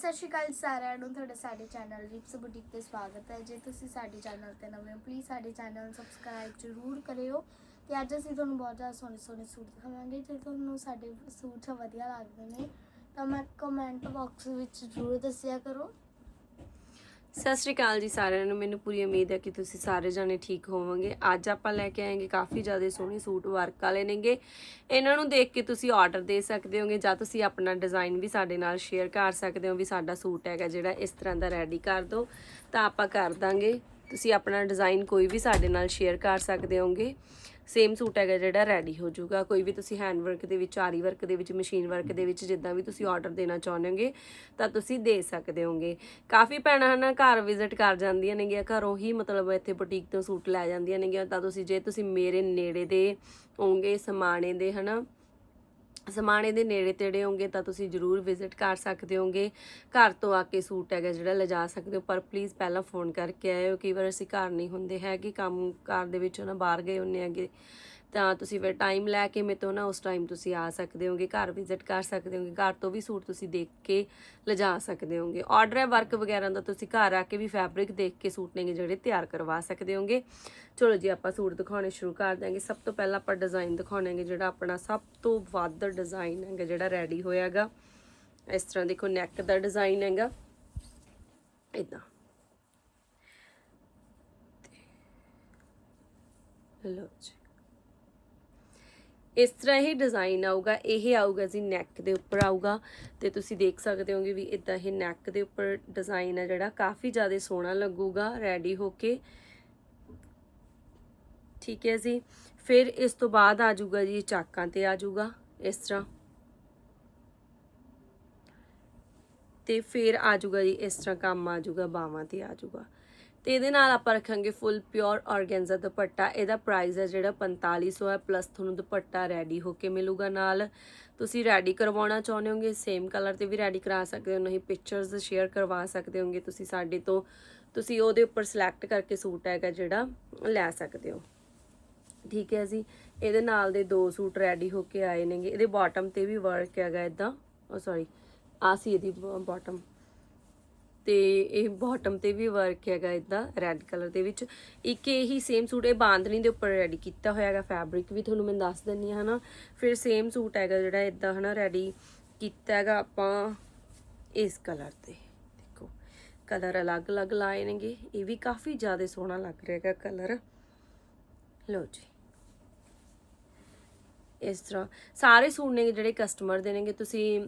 ਸਤਿ ਸ਼੍ਰੀ ਅਕਾਲ ਸਾਰਿਆਂ ਨੂੰ, ਤੁਹਾਡਾ ਸਾਡੇ ਚੈਨਲ ਰਿਪਸ ਬੁਟੀਕ ਤੇ ਸਵਾਗਤ ਹੈ। ਜੇ ਤੁਸੀਂ ਸਾਡੇ ਚੈਨਲ ਤੇ ਨਵੇਂ ਹੋ ਪਲੀਜ਼ ਸਾਡੇ ਚੈਨਲ ਨੂੰ ਸਬਸਕ੍ਰਾਈਬ ਜ਼ਰੂਰ ਕਰਿਓ ਤੇ ਅੱਜ ਅਸੀਂ ਤੁਹਾਨੂੰ ਬਹੁਤ ਜ਼ਿਆਦਾ ਸੋਹਣੇ ਸੋਹਣੇ ਸੂਟ ਦਿਖਾਵਾਂਗੇ ਜੇ ਤੁਹਾਨੂੰ ਸਾਡੇ ਸੂਟ ਵਧੀਆ ਲੱਗਦੇ ਨੇ। ਤਾਂ ਮੈਂ ਕਮੈਂਟ ਬਾਕਸ ਵਿੱਚ ਜ਼ਰੂਰ ਦੱਸਿਆ ਕਰੋ। ਸਤਿ ਸ਼੍ਰੀ ਅਕਾਲ ਜੀ ਸਾਰਿਆਂ ਨੂੰ। ਮੈਨੂੰ ਪੂਰੀ ਉਮੀਦ ਹੈ ਕਿ ਤੁਸੀਂ ਸਾਰੇ ਜਾਣੇ ਠੀਕ ਹੋਵੋਗੇ। ਅੱਜ ਆਪਾਂ ਲੈ ਕੇ ਆਏਗੇ ਕਾਫੀ ਜ਼ਿਆਦਾ ਸੋਹਣੇ ਸੂਟ ਵਰਕ ਵਾਲੇ ਨੇਗੇ। ਇਹਨਾਂ ਨੂੰ ਦੇਖ ਕੇ ਤੁਸੀਂ ਆਰਡਰ ਦੇ ਸਕਦੇ ਹੋਗੇ ਜਾਂ ਤੁਸੀਂ ਆਪਣਾ ਡਿਜ਼ਾਈਨ ਵੀ ਸਾਡੇ ਨਾਲ ਸ਼ੇਅਰ ਕਰ ਸਕਦੇ ਹੋ ਵੀ ਸਾਡਾ ਸੂਟ ਹੈਗਾ ਜਿਹੜਾ ਇਸ ਤਰ੍ਹਾਂ ਦਾ ਰੈਡੀ ਕਰ ਦਿਓ। ਤਾਂ ਆਪਾਂ ਕਰ ਦਾਂਗੇ। ਤੁਸੀਂ ਆਪਣਾ ਡਿਜ਼ਾਈਨ ਕੋਈ ਵੀ ਸਾਡੇ ਨਾਲ ਸ਼ੇਅਰ ਕਰ ਸਕਦੇ ਹੋਗੇ। ਸੇਮ ਸੂਟ ਹੈਗਾ ਜਿਹੜਾ ਰੈਡੀ ਹੋ ਜਾਊਗਾ। ਕੋਈ ਵੀ ਤੁਸੀਂ ਹੈਂਡ ਵਰਕ ਦੇ ਵਿੱਚ, ਆਰੀ ਵਰਕ ਦੇ ਵਿੱਚ ਮਸ਼ੀਨ ਵਰਕ ਦੇ ਵਿੱਚ ਜਿੱਦਾਂ ਵੀ ਤੁਸੀਂ ਆਰਡਰ ਦੇਣਾ ਚਾਹੁੰਦੇ ਹੋਗੇ, ਤਾਂ ਤੁਸੀਂ ਦੇ ਸਕਦੇ ਹੋਗੇ। ਕਾਫੀ ਭੈਣਾਂ ਹਨਾ ਘਰ ਵਿਜ਼ਿਟ ਕਰ ਜਾਂਦੀਆਂ ਨੇਗੀਆਂ, ਘਰੋਂ ਹੀ ਮਤਲਬ ਇੱਥੇ ਬੁਟੀਕ ਤੋਂ ਸੂਟ ਲੈ ਜਾਂਦੀਆਂ ਨੇਗੀਆਂ, ਤਾਂ ਤੁਸੀਂ, ਜੇ ਤੁਸੀਂ ਮੇਰੇ ਨੇੜੇ ਦੇ ਹੋਗੇ, ਸਮਾਣੇ ਦੇ ਹਨਾ ਸਮਾਣੇ ਦੇ ਨੇੜੇ ਤੇੜੇ ਹੋਗੇ ਤਾਂ ਤੁਸੀਂ ਜਰੂਰ ਵਿਜ਼ਿਟ ਕਰ ਸਕਦੇ ਹੋਗੇ ਘਰ ਤੋਂ ਆ ਕੇ ਸੂਟ ਹੈਗਾ ਜਿਹੜਾ ਲਿਜਾ ਸਕਦੇ ਹੋ, ਪਰ ਪਲੀਜ਼ ਪਹਿਲਾਂ ਫੋਨ ਕਰਕੇ ਆਇਓ। ਕਈ ਵਾਰ ਅਸੀਂ ਘਰ ਨਹੀਂ ਹੁੰਦੇ ਹੈਗੇ, ਕੰਮ ਕਾਰ ਦੇ ਵਿੱਚ ਉਹਨਾਂ ਬਾਹਰ ਗਏ ਹੁੰਨੇ ਹੈਗੇ। ਤਾਂ ਤੁਸੀਂ ਫਿਰ ਟਾਈਮ ਲੈ ਕੇ ਮੇਰੇ ਤੋਂ ਨਾ ਉਸ ਟਾਈਮ ਤੁਸੀਂ ਆ ਸਕਦੇ ਹੋਗੇ, ਘਰ ਵਿਜ਼ਿਟ ਕਰ ਸਕਦੇ ਹੋਗੇ, ਘਰ ਤੋਂ ਵੀ ਸੂਟ ਤੁਸੀਂ ਦੇਖ ਕੇ ਲਿਜਾ ਸਕਦੇ ਹੋਗੇ। ਆਰਡਰ ਹੈ ਵਰਕ ਵਗੈਰਾ ਦਾ, ਤੁਸੀਂ ਘਰ ਆ ਕੇ ਵੀ ਫੈਬਰਿਕ ਦੇਖ ਕੇ ਸੂਟ ਨੇਗੇ ਜਿਹੜੇ ਤਿਆਰ ਕਰਵਾ ਸਕਦੇ ਹੋਗੇ। ਚਲੋ ਜੀ, ਆਪਾਂ ਸੂਟ ਦਿਖਾਉਣੇ ਸ਼ੁਰੂ ਕਰ ਦਾਂਗੇ ਸਭ ਤੋਂ ਪਹਿਲਾਂ ਆਪਾਂ ਡਿਜ਼ਾਈਨ ਦਿਖਾਉਣਾਂਗੇ ਜਿਹੜਾ ਆਪਣਾ ਸਭ ਤੋਂ ਵੱਧ ਡਿਜ਼ਾਈਨ ਹੈਗਾ, ਜਿਹੜਾ ਰੈਡੀ ਹੋਇਆਗਾ ਇਸ ਤਰ੍ਹਾਂ ਦੇਖੋ ਨੈਕ ਦਾ ਡਿਜ਼ਾਈਨ ਹੈਗਾ। ਇਦਾਂ ਲੋ ਜੀ। ਇਸ ਤਰ੍ਹਾਂ ਇਹ ਡਿਜ਼ਾਈਨ ਆਊਗਾ, ਇਹ ਆਊਗਾ ਜੀ ਨੈਕ ਦੇ ਉੱਪਰ ਆਊਗਾ। ਤੇ ਤੁਸੀਂ ਦੇਖ ਸਕਦੇ ਹੋਗੇ ਵੀ ਇਦਾਂ ਇਹ ਨੈਕ ਦੇ ਉੱਪਰ ਡਿਜ਼ਾਈਨ ਹੈ ਜਿਹੜਾ, ਕਾਫੀ ਜ਼ਿਆਦਾ ਸੋਹਣਾ ਲੱਗੂਗਾ ਰੈਡੀ ਹੋ ਕੇ। ਠੀਕ ਹੈ ਜੀ। ਫਿਰ ਇਸ ਤੋਂ ਬਾਅਦ ਆ ਜਾਊਗਾ ਜੀ, ਚਾਕਾਂ ਤੇ ਆ ਜਾਊਗਾ, ਇਸ ਤਰ੍ਹਾਂ। ਤੇ ਫਿਰ ਆ ਜਾਊਗਾ ਜੀ, ਇਸ ਤਰ੍ਹਾਂ ਕੰਮ ਆ ਜਾਊਗਾ ਬਾਵਾਂ ਤੇ ਆ ਜਾਊਗਾ। ਤੇ ਇਹਦੇ ਨਾਲ ਆਪਾਂ ਰੱਖਾਂਗੇ ਫੁੱਲ ਪਿਓਰ ਆਰਗੈਂਜ਼ਾ ਦੁਪੱਟਾ, ਇਹਦਾ ਪ੍ਰਾਈਸ ਹੈ ਜਿਹੜਾ 4500 ਹੈ ਪਲੱਸ ਤੁਹਾਨੂੰ ਦੁਪੱਟਾ ਰੈਡੀ ਹੋ ਕੇ ਮਿਲੂਗਾ ਨਾਲ। ਤੁਸੀਂ ਰੈਡੀ ਕਰਵਾਉਣਾ ਚਾਹੁੰਦੇ ਹੋਗੇ ਸੇਮ ਕਲਰ ਤੇ ਵੀ ਰੈਡੀ ਕਰਾ ਸਕਦੇ ਹੋ, ਨਹੀਂ ਪਿਕਚਰਸ ਸ਼ੇਅਰ ਕਰਵਾ ਸਕਦੇ ਹੋਗੇ ਤੁਸੀਂ ਸਾਡੇ ਤੋਂ, ਤੁਸੀਂ ਉਹਦੇ ਉੱਪਰ ਸਿਲੈਕਟ ਕਰਕੇ ਸੂਟ ਹੈਗਾ ਜਿਹੜਾ ਲੈ ਸਕਦੇ ਹੋ। ਠੀਕ ਹੈ ਜੀ, ਇਹਦੇ ਨਾਲ ਦੇ ਦੋ ਸੂਟ ਰੈਡੀ ਹੋ ਕੇ ਆਏ ਨੇਗੇ, ਇਹਦੇ ਬਾਟਮ ਤੇ ਵੀ ਵਰਕ ਹੈਗਾ ਇਦਾਂ ਉਹ ਸੌਰੀ ਆ ਸੀ ਇਹਦੀ ਬਾਟਮ ਤੇ ਇਹ ਬਾਟਮ ਤੇ ਵੀ ਵਰਕ ਹੈਗਾ ਇਦਾਂ ਰੈੱਡ ਕਲਰ ਦੇ ਵਿੱਚ। ਇੱਕ ਇਹੀ ਸੇਮ ਸੂਟ ਇਹ ਬਾਂਦਨੀ ਦੇ ਉੱਪਰ ਰੈਡੀ ਕੀਤਾ ਹੋਇਆ ਹੈਗਾ ਫੈਬਰਿਕ ਵੀ, ਤੁਹਾਨੂੰ ਮੈਂ ਦੱਸ ਦਿੰਨੀ ਹਾਂ ਹਨਾ। ਫਿਰ ਸੇਮ ਸੂਟ ਹੈਗਾ ਜਿਹੜਾ ਇਦਾਂ ਹਨਾ ਰੈਡੀ ਕੀਤਾ ਹੈਗਾ ਆਪਾਂ ਇਸ ਕਲਰ ਤੇ। ਦੇਖੋ ਕਲਰ ਅਲੱਗ-ਅਲੱਗ ਲਾਏ ਨੇਗੇ, ਇਹ ਵੀ ਕਾਫੀ ਜ਼ਿਆਦਾ ਸੋਹਣਾ ਲੱਗ ਰਿਹਾ ਹੈਗਾ ਕਲਰ ਲਓ ਜੀ। ਇਸ ਤਰ੍ਹਾਂ। ਸਾਰੇ ਸੂਟ ਨੇ ਜਿਹੜੇ ਕਸਟਮਰ ਦੇ ਨੇਗੇ ਤੁਸੀਂ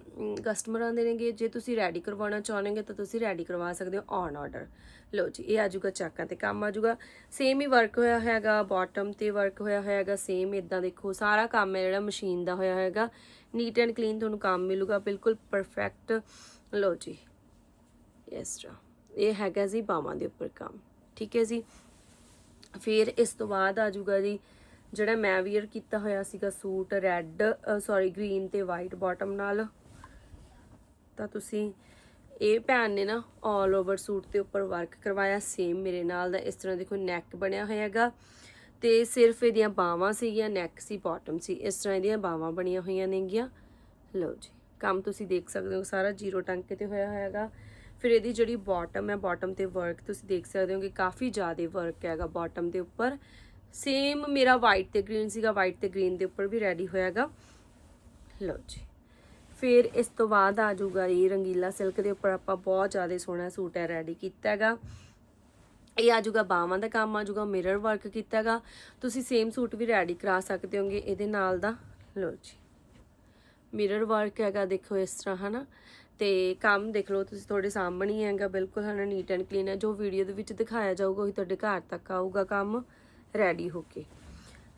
ਕਸਟਮਰਾਂ ਦੇ ਨੇਗੇ ਜੇ ਤੁਸੀਂ ਰੈਡੀ ਕਰਵਾਉਣਾ ਚਾਹੁੰਦੇ ਤਾਂ ਤੁਸੀਂ ਰੈਡੀ ਕਰਵਾ ਸਕਦੇ ਹੋ ਔਨ ਆਰਡਰ ਲਓ ਜੀ, ਇਹ ਆਜੂਗਾ ਚਾਕਾਂ ਤੇ ਕੰਮ ਆਜੂਗਾ ਸੇਮ ਹੀ ਵਰਕ ਹੋਇਆ ਹੈਗਾ ਬਾਟਮ ਤੇ ਵਰਕ ਹੋਇਆ ਹੋਇਆਗਾ ਸੇਮ ਇਦਾਂ ਦੇਖੋ, ਸਾਰਾ ਕੰਮ ਹੈ ਜਿਹੜਾ ਮਸ਼ੀਨ ਦਾ ਹੋਇਆ ਹੈਗਾ ਨੀਟ ਐਂਡ ਕਲੀਨ ਤੁਹਾਨੂੰ ਕੰਮ ਮਿਲੂਗਾ, ਬਿਲਕੁਲ ਪਰਫੈਕਟ ਲਓ ਜੀ, ਇਸ ਤਰ੍ਹਾਂ। ਇਹ ਹੈਗਾ ਜੀ ਬਾਵਾਂ ਦੇ ਉੱਪਰ ਕੰਮ, ਠੀਕ ਹੈ ਜੀ। ਫਿਰ ਇਸ ਤੋਂ ਬਾਅਦ ਆਜੂਗਾ ਜੀ ਜਿਹੜਾ ਮੈਂ ਵੀਅਰ ਕੀਤਾ ਹੋਇਆ ਸੀਗਾ ਸੂਟ ਰੈੱਡ ਸੌਰੀ ਗ੍ਰੀਨ ਤੇ ਵਾਈਟ ਬਾਟਮ ਨਾਲ। ਤਾਂ ਤੁਸੀਂ ਇਹ ਭੈਣ ਨੇ ਨਾ 올 ਓਵਰ ਸੂਟ ਦੇ ਉੱਪਰ ਵਰਕ ਕਰਵਾਇਆ ਸੇਮ ਮੇਰੇ ਨਾਲ ਦਾ, ਇਸ ਤਰ੍ਹਾਂ ਦੇਖੋ ਨੈਕ ਬਣਿਆ ਹੋਇਆ ਹੈਗਾ। ਤੇ ਸਿਰਫ ਇਹਦੀਆਂ ਬਾਹਾਂ ਸੀਗੀਆਂ ਨੈਕ ਸੀ ਬਾਟਮ ਸੀ, ਇਸ ਤਰ੍ਹਾਂ ਇਹਦੀਆਂ ਬਾਹਾਂ ਬਣੀਆਂ ਹੋਈਆਂ ਨੇਗੀਆਂ। ਲਓ ਜੀ, ਕੰਮ ਤੁਸੀਂ ਦੇਖ ਸਕਦੇ ਹੋ, ਸਾਰਾ ਜ਼ੀਰੋ ਟਾਂਕੇ ਤੇ ਹੋਇਆ ਹੋਇਆਗਾ ਫਿਰ ਇਹਦੀ ਜਿਹੜੀ ਬਾਟਮ ਹੈ ਬਾਟਮ ਤੇ ਵਰਕ ਤੁਸੀਂ ਦੇਖ ਸਕਦੇ ਹੋ ਕਿ ਕਾਫੀ ਜ਼ਿਆਦਾ ਵਰਕ ਹੈਗਾ ਬਾਟਮ ਦੇ ਉੱਪਰ। ਸੇਮ ਮੇਰਾ ਵਾਈਟ ਤੇ ਗ੍ਰੀਨ ਸੀਗਾ ਵਾਈਟ ਤੇ ਗ੍ਰੀਨ ਦੇ ਉੱਪਰ ਵੀ ਰੈਡੀ ਹੋਇਆਗਾ। ਲਓ ਜੀ। ਫਿਰ ਇਸ ਤੋਂ ਬਾਅਦ ਆ ਜਾਊਗਾ ਇਹ ਰੰਗੀਲਾ ਸਿਲਕ ਦੇ ਉੱਪਰ। ਆਪਾਂ ਬਹੁਤ ਜ਼ਿਆਦਾ ਸੋਹਣਾ ਸੂਟ ਹੈ ਰੈਡੀ ਕੀਤਾ ਹੈਗਾ ਇਹ ਆ ਜਾਊਗਾ ਬਾਹਾਂ ਦਾ ਕੰਮ, ਆ ਜਾਊਗਾ ਮਿਰਰ ਵਰਕ ਕੀਤਾ ਹੈਗਾ ਤੁਸੀਂ ਸੇਮ ਸੂਟ ਵੀ ਰੈਡੀ ਕਰਾ ਸਕਦੇ ਹੋਗੇ ਇਹਦੇ ਨਾਲ ਦਾ। ਲਓ ਜੀ। ਮਿਰਰ ਵਰਕ ਹੈਗਾ, ਦੇਖੋ ਇਸ ਤਰ੍ਹਾਂ, ਹਨਾ? ਤੇ ਕੰਮ ਦੇਖ ਲਓ, ਤੁਸੀਂ ਤੁਹਾਡੇ ਸਾਹਮਣੇ ਹੀ ਹੈਗਾ, ਬਿਲਕੁਲ ਹਨਾ ਨੀਟ ਐਂਡ ਕਲੀਨ ਹੈ। ਜੋ ਵੀਡੀਓ ਦੇ ਵਿੱਚ ਦਿਖਾਇਆ ਜਾਊਗਾ, ਉਹੀ ਤੁਹਾਡੇ ਘਰ ਤੱਕ ਆਊਗਾ ਕੰਮ। ਰੈਡੀ ਹੋ ਕੇ।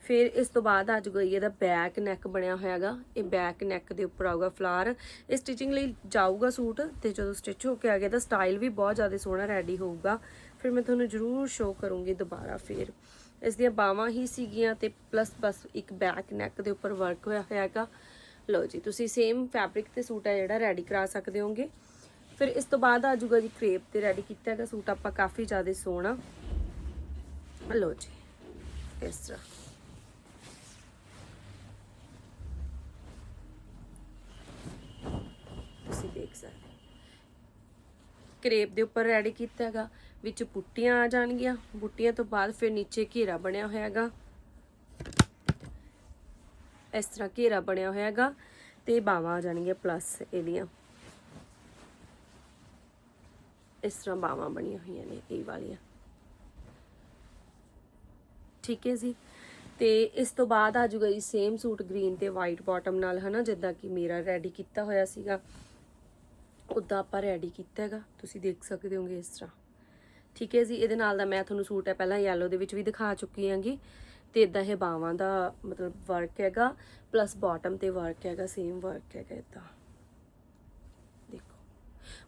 ਫਿਰ ਇਸ ਤੋਂ ਬਾਅਦ ਅੱਜ ਗਈ ਇਹਦਾ ਬੈਕ ਨੈਕ ਬਣਿਆ ਹੋਇਆਗਾ। ਇਹ ਬੈਕ ਨੈਕ ਦੇ ਉੱਪਰ ਆਊਗਾ ਫਲਾਰ ਇਹ ਸਟਿਚਿੰਗ ਲਈ ਜਾਊਗਾ ਸੂਟ ਤੇ ਜਦੋਂ ਸਟਿਚ ਹੋ ਕੇ ਆ ਗਿਆ ਤਾਂ ਸਟਾਈਲ ਵੀ ਬਹੁਤ ਜ਼ਿਆਦਾ ਸੋਹਣਾ ਰੈਡੀ ਹੋਊਗਾ। ਫਿਰ ਮੈਂ ਤੁਹਾਨੂੰ ਜ਼ਰੂਰ ਸ਼ੋਅ ਕਰੂੰਗੀ ਦੁਬਾਰਾ ਫਿਰ। ਇਸ ਦੀਆਂ ਬਾਹਾਂ ਹੀ ਸੀਗੀਆਂ ਤੇ ਪਲੱਸ ਬਸ ਇੱਕ ਬੈਕ ਨੈਕ ਦੇ ਉੱਪਰ ਵਰਕ ਹੋਇਆ ਹੋਇਆਗਾ। ਲਓ ਜੀ, ਤੁਸੀਂ ਸੇਮ ਫੈਬਰਿਕ ਤੇ ਸੂਟ ਹੈ ਜਿਹੜਾ ਰੈਡੀ ਕਰਾ ਸਕਦੇ ਹੋਗੇ ਫਿਰ ਇਸ ਤੋਂ ਬਾਅਦ ਆ ਜਾਊਗਾ ਜੀ ਕ੍ਰੇਪ ਤੇ ਰੈਡੀ ਕੀਤਾ ਹੈਗਾ ਸੂਟ, ਆਪਾਂ ਕਾਫੀ ਜ਼ਿਆਦਾ ਸੋਹਣਾ। ਲਓ ਜੀ। ਇਸ ਤਰ੍ਹਾਂ ਤੁਸੀਂ ਦੇਖ ਸਕਦੇ ਕਰੇਪ ਦੇ ਉੱਪਰ ਰੈਡੀ ਕੀਤਾ ਹੈਗਾ। ਵਿੱਚ ਬੁੱਟੀਆਂ ਆ ਜਾਣਗੀਆਂ। ਬੁੱਟੀਆਂ ਤੋਂ ਬਾਅਦ ਫਿਰ ਨੀਚੇ ਘੇਰਾ ਬਣਿਆ ਹੋਇਆ ਹੈਗਾ। ਇਸ ਤਰ੍ਹਾਂ ਘੇਰਾ ਬਣਿਆ ਹੋਇਆ ਹੈਗਾ ਤੇ ਬਾਵਾਂ ਆ ਜਾਣਗੀਆਂ ਪਲੱਸ ਇਹਦੀਆਂ। ਇਸ ਤਰ੍ਹਾਂ ਬਾਵਾਂ ਬਣੀਆਂ ਹੋਈਆਂ ਨੇ, ਇਹ ਵਾਲੀਆਂ। ਠੀਕ ਹੈ ਜੀ। ਤੇ ਇਸ ਤੋਂ ਬਾਅਦ ਆ ਜੂਗਾ ਜੀ ਸੇਮ ਸੂਟ ਗ੍ਰੀਨ ਤੇ ਵਾਈਟ ਬਾਟਮ ਨਾਲ, ਹਨਾ, ਜਿੱਦਾਂ ਕਿ ਮੇਰਾ ਰੈਡੀ ਕੀਤਾ ਹੋਇਆ ਸੀਗਾ। ਉਦਾਂ ਆਪਾਂ ਰੈਡੀ ਕੀਤਾ ਹੈਗਾ। ਤੁਸੀਂ ਦੇਖ ਸਕਦੇ ਹੋਗੇ ਇਸ ਤਰ੍ਹਾਂ। ਠੀਕ ਹੈ ਜੀ, ਇਹਦੇ ਨਾਲ ਦਾ ਮੈਂ ਤੁਹਾਨੂੰ ਸੂਟ ਹੈ ਪਹਿਲਾਂ ਯੈਲੋ ਦੇ ਵਿੱਚ ਵੀ ਦਿਖਾ ਚੁੱਕੀ ਹਾਂਗੀ। ਤੇ ਇਦਾਂ ਇਹ ਬਾਵਾਂ ਦਾ ਮਤਲਬ ਵਰਕ ਹੈਗਾ ਪਲੱਸ ਬਾਟਮ ਤੇ ਵਰਕ ਹੈਗਾ ਸੇਮ ਵਰਕ ਹੈਗਾ ਇਦਾਂ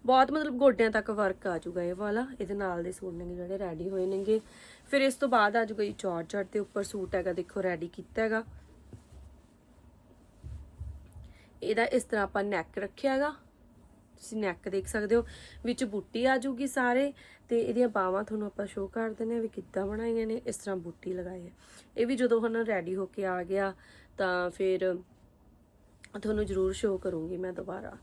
ਬਹੁਤ ਮਤਲਬ ਗੋਡਿਆਂ ਤੱਕ ਵਰਕ ਆ ਜਾਊਗਾ ਇਹ ਵਾਲਾ, ਇਹਦੇ ਨਾਲ ਦੇ ਸੂਟ ਨੇ ਜਿਹੜੇ ਰੈਡੀ ਹੋਏ ਨੇਗੇ। ਫਿਰ ਇਸ ਤੋਂ ਬਾਅਦ ਆ ਜਾਊਗਾ ਜੀ ਜਾਰਜਟ 'ਤੇ ਉੱਪਰ ਸੂਟ ਹੈਗਾ, ਦੇਖੋ ਰੈਡੀ ਕੀਤਾ ਹੈਗਾ। ਇਹਦਾ ਇਸ ਤਰ੍ਹਾਂ ਆਪਾਂ ਨੈਕ ਰੱਖਿਆ ਹੈਗਾ। ਤੁਸੀਂ ਨੈਕ ਦੇਖ ਸਕਦੇ ਹੋ, ਵਿੱਚ ਬੂਟੀ ਆ ਜੂਗੀ ਸਾਰੇ। ਤੇ ਇਹਦੀਆਂ ਬਾਹਾਂ ਤੁਹਾਨੂੰ ਆਪਾਂ ਸ਼ੋਅ ਕਰ ਦਿੰਦੇ ਹਾਂ ਵੀ ਕਿੱਦਾਂ ਬਣਾਈਆਂ ਨੇ, ਇਸ ਤਰ੍ਹਾਂ ਬੂਟੀ ਲਗਾਈ ਹੈ। ਇਹ ਵੀ ਜਦੋਂ ਹੁਣ ਰੈਡੀ ਹੋ ਕੇ ਆ ਗਿਆ, ਤਾਂ ਫਿਰ ਤੁਹਾਨੂੰ ਜ਼ਰੂਰ ਸ਼ੋਅ ਕਰੂੰਗੀ ਮੈਂ ਦੁਬਾਰਾ।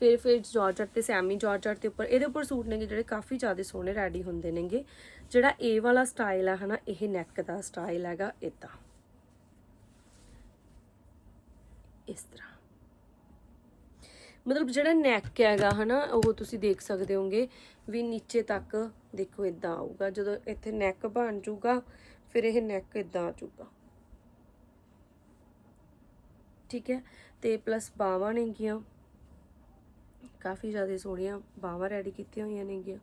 ਫਿਰ ਫਿਰ ਜਾਰਜਟ ਤੇ ਸੈਮੀ ਜਾਰਜਟ ਦੇ ਉੱਪਰ, ਇਹਦੇ ਉੱਪਰ ਸੂਟ ਨੇਗੇ ਜਿਹੜੇ ਕਾਫੀ ਜ਼ਿਆਦਾ ਸੋਹਣੇ ਰੈਡੀ ਹੁੰਦੇ ਨੇਗੇ। ਜਿਹੜਾ ਇਹ ਵਾਲਾ ਸਟਾਈਲ ਹੈ ਹਨਾ, ਇਹ ਨੈਕ ਦਾ ਸਟਾਈਲ ਹੈਗਾ ਇਦਾਂ ਇਸ ਤਰ੍ਹਾਂ। ਮਤਲਬ ਜਿਹੜਾ ਨੈਕ ਹੈਗਾ ਹਨਾ, ਉਹ ਤੁਸੀਂ ਦੇਖ ਸਕਦੇ ਹੋਗੇ ਵੀ ਨੀਚੇ ਤੱਕ ਦੇਖੋ ਇਦਾਂ ਆਊਗਾ। ਜਦੋਂ ਇੱਥੇ ਨੈਕ ਬਣ ਜਾਊਗਾ, ਫਿਰ ਇਹ ਨੈਕ ਇਦਾਂ ਆ ਜਾਊਗਾ। ਠੀਕ ਹੈ? ਤੇ ਪਲੱਸ ਬਾਹਾਂ ਨੇਗੀਆਂ। ਕਾਫੀ ਜ਼ਿਆਦਾ ਸੋਹਣੀਆਂ ਬਾਹਾਂ ਰੈਡੀ ਕੀਤੀਆਂ ਹੋਈਆਂ ਨੇਗੀਆਂ।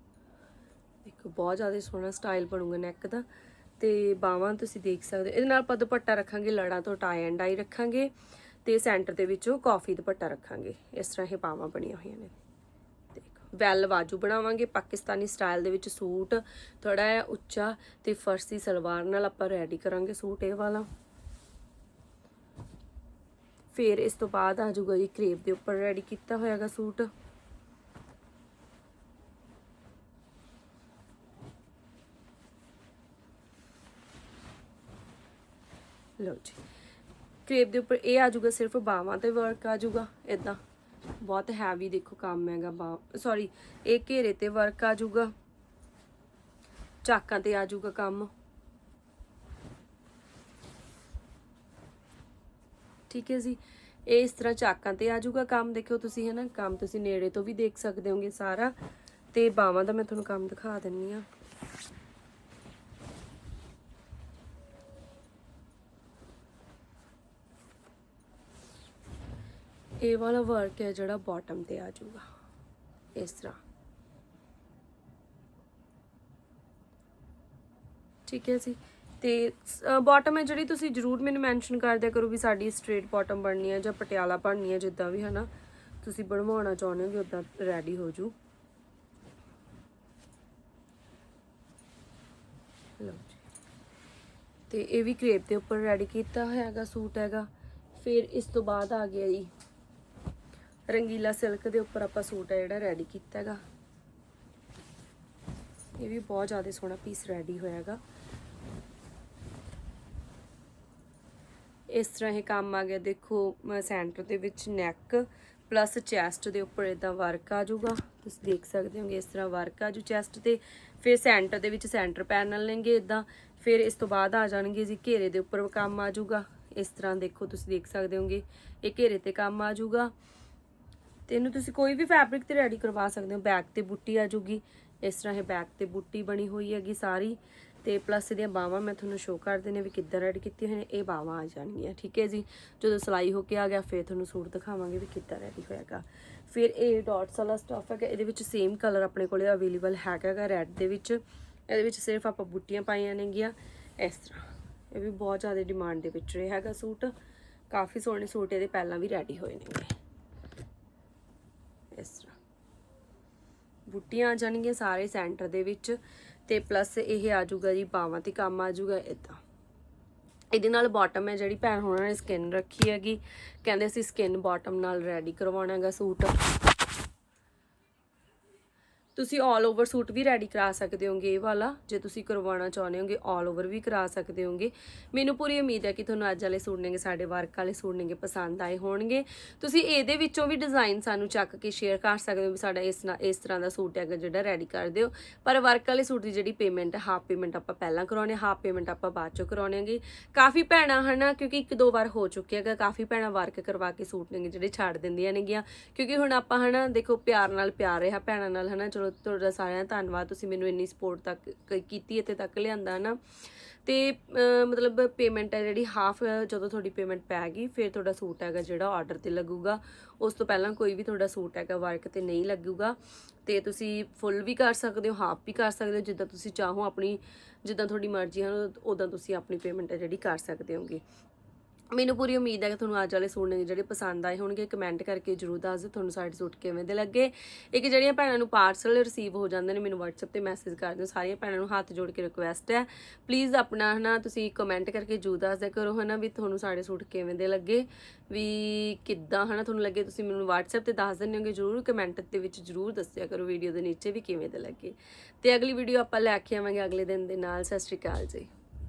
ਦੇਖੋ ਬਹੁਤ ਜ਼ਿਆਦਾ ਸੋਹਣਾ ਸਟਾਈਲ ਬਣੂਗਾ ਨੈਕ ਦਾ। ਤੇ ਬਾਹਾਂ ਤੁਸੀਂ ਦੇਖ ਸਕਦੇ ਹੋ। ਇਹਦੇ ਨਾਲ ਆਪਾਂ ਦੁਪੱਟਾ ਰੱਖਾਂਗੇ, ਲੜਾਂ ਤੋਂ ਟਾਈ ਐਂਡ ਡਾਈ ਰੱਖਾਂਗੇ ਤੇ ਸੈਂਟਰ ਦੇ ਵਿੱਚੋਂ ਕਾਫੀ ਦੁਪੱਟਾ ਰੱਖਾਂਗੇ। ਇਸ ਤਰ੍ਹਾਂ ਇਹ ਬਾਹਾਂ ਬਣੀਆਂ ਹੋਈਆਂ ਨੇ। ਦੇਖੋ ਵੈਲ ਬਾਜੂ ਬਣਾਵਾਂਗੇ। ਪਾਕਿਸਤਾਨੀ ਸਟਾਈਲ ਦੇ ਵਿੱਚ ਸੂਟ ਥੋੜਾ ਜਿਹਾ ਉੱਚਾ ਤੇ ਫਰਸੀ ਸਲਵਾਰ ਨਾਲ ਆਪਾਂ ਰੈਡੀ ਕਰਾਂਗੇ ਸੂਟ ਇਹ ਵਾਲਾ। ਫਿਰ ਇਸ ਤੋਂ ਬਾਅਦ ਆ ਜਾਊਗਾ ਜੀ ਕਰੇਪ ਦੇ ਉੱਪਰ ਰੈਡੀ ਕੀਤਾ ਹੋਇਆਗਾ ਸੂਟ। ਲਓ ਜੀ। ਕਰੇਪ ਦੇ ਉੱਪਰ ਇਹ ਆ ਜਾਊਗਾ ਸਿਰਫ ਬਾਹਾਂ ਤੇ ਵਰਕ ਆ ਜਾਊਗਾ ਇਦਾਂ ਬਹੁਤ ਹੈਵੀ ਦੇਖੋ ਕੰਮ ਹੈਗਾ ਬਾ ਸੌਰੀ ਇਹ ਘੇਰੇ ਤੇ ਵਰਕ ਆ ਜਾਊਗਾ। ਚਾਕਾਂ ਤੇ ਆ ਜਾਊਗਾ ਕੰਮ। ਠੀਕ ਹੈ ਜੀ। ਇਹ ਇਸ ਤਰ੍ਹਾਂ ਚਾਕਾਂ ਤੇ ਆ ਜਾਊਗਾ ਕੰਮ, ਦੇਖਿਓ ਤੁਸੀਂ ਹੈ ਨਾ ਕੰਮ ਤੁਸੀਂ ਨੇੜੇ ਤੋਂ ਵੀ ਦੇਖ ਸਕਦੇ ਹੋਗੇ ਸਾਰਾ। ਤੇ ਬਾਵਾਂ ਦਾ ਮੈਂ ਤੁਹਾਨੂੰ ਕੰਮ ਦਿਖਾ ਦਿੰਨੀ ਆ। ਇਹ ਵਾਲਾ ਵਰਕ ਹੈ ਜਿਹੜਾ ਬਾਟਮ ਤੇ ਆ ਜਾਊਗਾ। ਇਸ ਤਰ੍ਹਾਂ। ਠੀਕ ਹੈ ਜੀ। ਤੇ ਬਾਟਮ ਹੈ ਜਿਹੜੀ ਤੁਸੀਂ ਜਰੂਰ ਮੈਨੂੰ ਮੈਂਸ਼ਨ ਕਰ ਦਿਆ ਕਰੋ ਵੀ ਸਾਡੀ ਸਟ੍ਰੇਟ ਬਾਟਮ ਬਣਨੀ ਹੈ ਜਾਂ ਪਟਿਆਲਾ ਬਣਨੀ ਹੈ, ਜਿੱਦਾਂ ਵੀ, ਹਨਾ? ਤੁਸੀਂ ਬਣਵਾਉਣਾ ਚਾਹੁੰਦੇ ਹੋ ਵੀ ਉਦਾਂ ਰੈਡੀ ਹੋ ਜੂ ਲਓ ਜੀ। ਤੇ ਇਹ ਵੀ ਕ੍ਰੇਪ ਦੇ ਉੱਪਰ ਰੈਡੀ ਕੀਤਾ ਹੋਇਆ ਹੈਗਾ, ਸੂਟ ਹੈਗਾ। ਫਿਰ ਇਸ ਤੋਂ ਬਾਅਦ ਆ ਗਿਆ ਜੀ ਰੰਗੀਲਾ ਸਿਲਕ ਦੇ ਉੱਪਰ ਆਪਾਂ ਸੂਟ ਆ ਜਿਹੜਾ ਰੈਡੀ ਕੀਤਾ ਹੈਗਾ। ਇਹ ਵੀ ਬਹੁਤ ਜ਼ਿਆਦਾ ਸੋਹਣਾ ਪੀਸ ਰੈਡੀ ਹੋਇਆਗਾ ਇਸ ਤਰ੍ਹਾਂ ਇਹ ਕੰਮ ਆ ਗਿਆ, ਦੇਖੋ ਸੈਂਟਰ ਦੇ ਵਿੱਚ ਨੈਕ ਪਲੱਸ ਚੈਸਟ ਦੇ ਉੱਪਰ ਇਦਾਂ ਵਰਕ ਆ ਜਾਊਗਾ। ਤੁਸੀਂ ਦੇਖ ਸਕਦੇ ਹੋਗੇ ਇਸ ਤਰ੍ਹਾਂ ਵਰਕ ਆ ਜੂ ਚੈਸਟ ਤੇ। ਫਿਰ ਸੈਂਟਰ ਦੇ ਵਿੱਚ ਸੈਂਟਰ ਪੈਨਲ ਲੈਣਗੇ ਇਦਾਂ ਫਿਰ ਇਸ ਤੋਂ ਬਾਅਦ ਆ ਜਾਣਗੇ ਜੀ, ਘੇਰੇ ਦੇ ਉੱਪਰ ਕੰਮ ਆ ਜਾਊਗਾ। ਇਸ ਤਰ੍ਹਾਂ ਦੇਖੋ, ਤੁਸੀਂ ਦੇਖ ਸਕਦੇ ਹੋਗੇ, ਇਹ ਘੇਰੇ ਤੇ ਕੰਮ ਆ ਜਾਊਗਾ। ਤੇ ਇਹਨੂੰ ਤੁਸੀਂ ਕੋਈ ਵੀ ਫੈਬਰਿਕ ਤੇ ਰੈਡੀ ਕਰਵਾ ਸਕਦੇ ਹੋ। ਬੈਕ ਤੇ ਬੁੱਟੀ ਆ ਜੂਗੀ ਇਸ ਤਰ੍ਹਾਂ ਇਹ ਬੈਕ ਤੇ ਬੁੱਟੀ ਬਣੀ ਹੋਈ ਹੈਗੀ ਸਾਰੀ। ਤੇ ਪਲੱਸ ਇਹਦੀਆਂ ਬਾਹਾਂ ਮੈਂ ਤੁਹਾਨੂੰ ਸ਼ੋਅ ਕਰ ਦਿੰਨੇ ਵੀ ਕਿੱਦਾਂ ਰੈਡੀ ਕੀਤੀਆਂ ਹੋਈਆਂ ਨੇ। ਇਹ ਬਾਹਾਂ ਆ ਜਾਣਗੀਆਂ, ਠੀਕ ਹੈ ਜੀ? ਜਦੋਂ ਸਿਲਾਈ ਹੋ ਕੇ ਆ ਗਿਆ, ਫਿਰ ਤੁਹਾਨੂੰ ਸੂਟ ਦਿਖਾਵਾਂਗੇ ਵੀ ਕਿੱਦਾਂ ਰੈਡੀ ਹੋਏਗਾ ਫਿਰ ਇਹ ਡਾਟਸ ਵਾਲਾ ਸਟਫ ਹੈਗਾ, ਇਹਦੇ ਵਿੱਚ ਸੇਮ ਕਲਰ ਆਪਣੇ ਕੋਲੇ ਅਵੇਲੇਬਲ ਹੈਗਾ ਰੈੱਡ ਦੇ ਵਿੱਚ। ਇਹਦੇ ਵਿੱਚ ਸਿਰਫ ਆਪਾਂ ਬੁੱਟੀਆਂ ਪਾਈਆਂ ਨੇਗੀਆਂ। ਇਸ ਤਰ੍ਹਾਂ। ਇਹ ਵੀ ਬਹੁਤ ਜ਼ਿਆਦਾ ਡਿਮਾਂਡ ਦੇ ਵਿੱਚ ਰਿਹਾ ਹੈਗਾ ਸੂਟ। ਕਾਫੀ ਸੋਹਣੇ ਸੂਟ ਇਹਦੇ ਪਹਿਲਾਂ ਵੀ ਰੈਡੀ ਹੋਏ ਨੇਗੇ ਇਸ ਤਰ੍ਹਾਂ ਬੁੱਟੀਆਂ ਆ ਜਾਣਗੀਆਂ ਸਾਰੇ ਸੈਂਟਰ ਦੇ ਵਿੱਚ ਤੇ ਪਲੱਸ ਇਹ ਆ ਜਾਊਗਾ ਜੀ ਬਾਵਾਂ ਤੇ ਕੰਮ ਆ ਜਾਊਗਾ ਇਦਾਂ ਇਹਦੇ ਨਾਲ ਬਾਟਮ ਹੈ ਜਿਹੜੀ ਭੈਣ, ਹੋਣਾ ਨੇ ਸਕਿਨ ਰੱਖੀ ਹੈਗੀ। ਕਹਿੰਦੇ ਅਸੀਂ ਸਕਿਨ ਬਾਟਮ ਨਾਲ ਰੈਡੀ ਕਰਵਾਉਣਾ ਹੈਗਾ ਸੂਟ। ਤੁਸੀਂ 올 ਓਵਰ ਸੂਟ ਵੀ ਰੈਡੀ ਕਰਾ ਸਕਦੇ ਹੋਗੇ, ਇਹ ਵਾਲਾ, ਜੇ ਤੁਸੀਂ ਕਰਵਾਉਣਾ ਚਾਹੁੰਦੇ ਹੋਗੇ 올 ਓਵਰ ਵੀ ਕਰਾ ਸਕਦੇ ਹੋਗੇ। ਮੈਨੂੰ ਪੂਰੀ ਉਮੀਦ ਹੈ ਕਿ ਤੁਹਾਨੂੰ ਅੱਜ ਵਾਲੇ ਸੂਟ ਨੇਗੇ, ਸਾਡੇ ਵਰਕ ਵਾਲੇ ਸੂਟ ਨੇਗੇ ਪਸੰਦ ਆਏ ਹੋਣਗੇ। ਤੁਸੀਂ ਇਹਦੇ ਵਿੱਚੋਂ ਵੀ ਡਿਜ਼ਾਈਨ ਸਾਨੂੰ ਚੱਕ ਕੇ ਸ਼ੇਅਰ ਕਰ ਸਕਦੇ ਹੋ ਵੀ ਸਾਡਾ ਇਸ ਨਾ, ਇਸ ਤਰ੍ਹਾਂ ਦਾ ਸੂਟ ਹੈਗਾ ਜਿਹੜਾ ਰੈਡੀ ਕਰ ਦਿਓ ਪਰ ਵਰਕ ਵਾਲੇ ਸੂਟ ਦੀ ਜਿਹੜੀ ਪੇਮੈਂਟ ਹੈ ਹਾਫ ਪੇਮੈਂਟ ਆਪਾਂ ਪਹਿਲਾਂ ਕਰਾਉਣੇ ਹਾਫ ਪੇਮੈਂਟ ਆਪਾਂ ਬਾਅਦ ਚੋਂ ਕਰਾਉਣੇਗੇ ਕਾਫੀ ਭੈਣਾਂ ਹਨਾ, ਕਿਉਂਕਿ ਇੱਕ ਦੋ ਵਾਰ ਹੋ ਚੁੱਕਿਆ ਹੈਗਾ, ਕਾਫੀ ਭੈਣਾਂ ਵਰਕ ਕਰਵਾ ਕੇ ਸੂਟ ਨੇਗੇ ਜਿਹੜੇ ਛੱਡ ਦਿੰਦੀਆਂ ਨੇਗੀਆਂ। ਕਿਉਂਕਿ ਹੁਣ ਆਪਾਂ ਹਨਾ, ਦੇਖੋ ਪਿਆਰ ਨਾਲ ਪਿਆਰ ਰਿਹਾ ਭੈਣਾਂ ਨਾਲ ਹਨਾ, ਚਲੋ ਤੁਹਾਡਾ ਸਾਰਿਆਂ ਦਾ ਧੰਨਵਾਦ ਤੁਸੀਂ ਮੈਨੂੰ ਇੰਨੀ ਸਪੋਰਟ ਤੱਕ ਕੀਤੀ ਇੱਥੇ ਤੱਕ ਲਿਆਂਦਾ ਹਨਾ? ਤੇ ਅਹ, ਮਤਲਬ ਪੇਮੈਂਟ ਹੈ ਜਿਹੜੀ ਹਾਫ ਜਦੋਂ ਤੁਹਾਡੀ ਪੇਮੈਂਟ ਪੈ ਗਈ ਫਿਰ ਤੁਹਾਡਾ ਸੂਟ ਹੈਗਾ ਜਿਹੜਾ ਆਰਡਰ ਤੇ ਲੱਗੂਗਾ। ਉਸ ਤੋਂ ਪਹਿਲਾਂ ਕੋਈ ਵੀ ਤੁਹਾਡਾ ਸੂਟ ਹੈਗਾ ਵਰਕ ਤੇ ਨਹੀਂ ਲੱਗੂਗਾ। ਤੇ ਤੁਸੀਂ ਫੁੱਲ ਵੀ ਕਰ ਸਕਦੇ ਹੋ ਹਾਫ ਵੀ ਕਰ ਸਕਦੇ ਹੋ ਜਿੱਦਾਂ ਤੁਸੀਂ ਚਾਹੋ ਆਪਣੀ ਜਿੱਦਾਂ ਤੁਹਾਡੀ ਮਰਜ਼ੀ ਹੈ ਉਦਾਂ ਤੁਸੀਂ ਆਪਣੀ ਪੇਮੈਂਟ ਹੈ ਜਿਹੜੀ ਕਰ ਸਕਦੇ ਹੋਗੇ। ਮੈਨੂੰ ਪੂਰੀ ਉਮੀਦ ਹੈ ਕਿ ਤੁਹਾਨੂੰ ਅੱਜ ਵਾਲੇ ਸੂਟ ਨੇ ਜਿਹੜੇ ਪਸੰਦ ਆਏ ਹੋਣਗੇ ਕਮੈਂਟ ਕਰਕੇ ਜਰੂਰ ਦੱਸ ਦਿਓ ਤੁਹਾਨੂੰ ਸਾਡੇ ਸੂਟ ਕਿਵੇਂ ਦੇ ਲੱਗੇ। ਇੱਕ ਜਿਹੜੀਆਂ ਭੈਣਾਂ ਨੂੰ ਪਾਰਸਲ ਰਿਸੀਵ ਹੋ ਜਾਂਦੇ ਨੇ, ਮੈਨੂੰ WhatsApp ਤੇ ਮੈਸੇਜ ਕਰ ਦਿਓ। ਸਾਰੀਆਂ ਭੈਣਾਂ ਨੂੰ ਹੱਥ ਜੋੜ ਕੇ ਰਿਕੁਐਸਟ ਹੈ। ਪਲੀਜ਼ ਆਪਣਾ ਹਨਾ, ਤੁਸੀਂ ਕਮੈਂਟ ਕਰਕੇ ਜਰੂਰ ਦੱਸ ਦਿਆ ਕਰੋ ਹਨਾ ਵੀ ਤੁਹਾਨੂੰ ਸਾਡੇ ਸੂਟ ਕਿਵੇਂ ਦੇ ਲੱਗੇ। ਵੀ ਕਿੱਦਾਂ ਹਨਾ ਤੁਹਾਨੂੰ ਲੱਗੇ, ਤੁਸੀਂ ਮੈਨੂੰ WhatsApp ਤੇ ਦੱਸ ਦਿੰਦੇ ਹੋਗੇ ਜਰੂਰ। ਕਮੈਂਟ ਦੇ ਵਿੱਚ ਜਰੂਰ ਦੱਸਿਆ ਕਰੋ ਵੀਡੀਓ ਦੇ ਨੀਚੇ ਵੀ ਕਿਵੇਂ ਦੇ ਲੱਗੇ। ਤੇ ਅਗਲੀ ਵੀਡੀਓ ਆਪਾਂ ਲੈ ਕੇ ਆਵਾਂਗੇ ਅਗਲੇ ਦਿਨ ਦੇ ਨਾਲ। ਸਤਿ ਸ਼੍ਰੀ ਅਕਾਲ ਜੀ।